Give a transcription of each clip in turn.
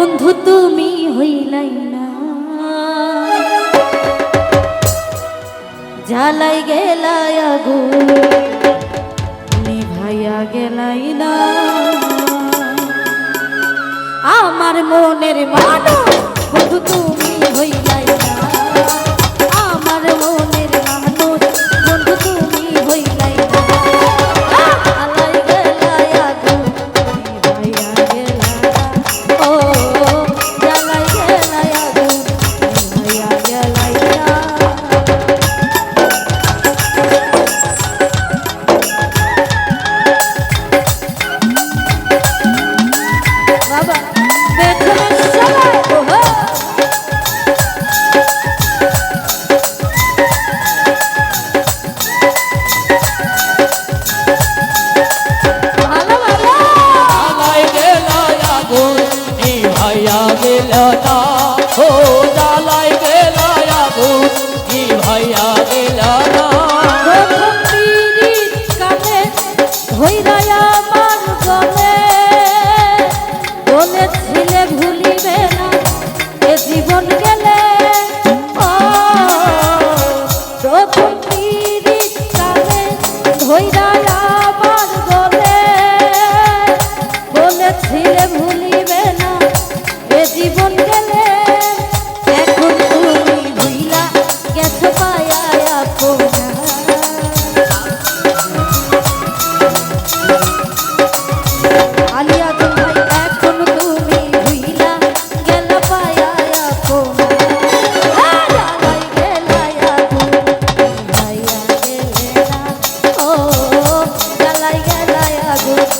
বন্ধু তুমি হইলাই না। জালাই গেলাই আগু নিভাইয়া গেলাই না। আমার মনের মানো হলো Thank you.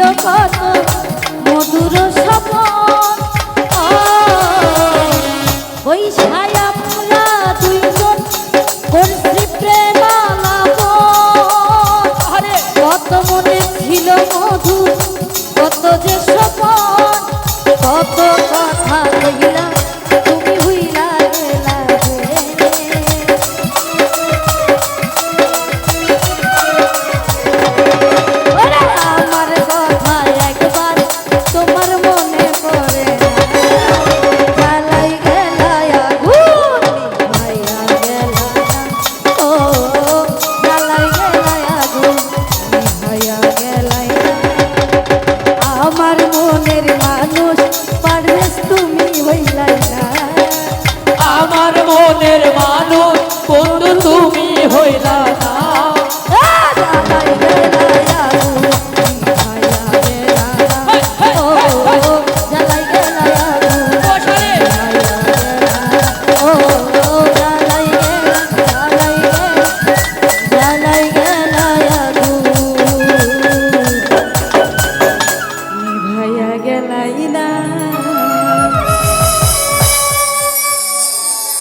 ছিল কত মধুর সপন ওই ছায়া ফুলা দুইজন করছি প্রেমালাপ কত মনে ছিল মধু কত যে সপন কত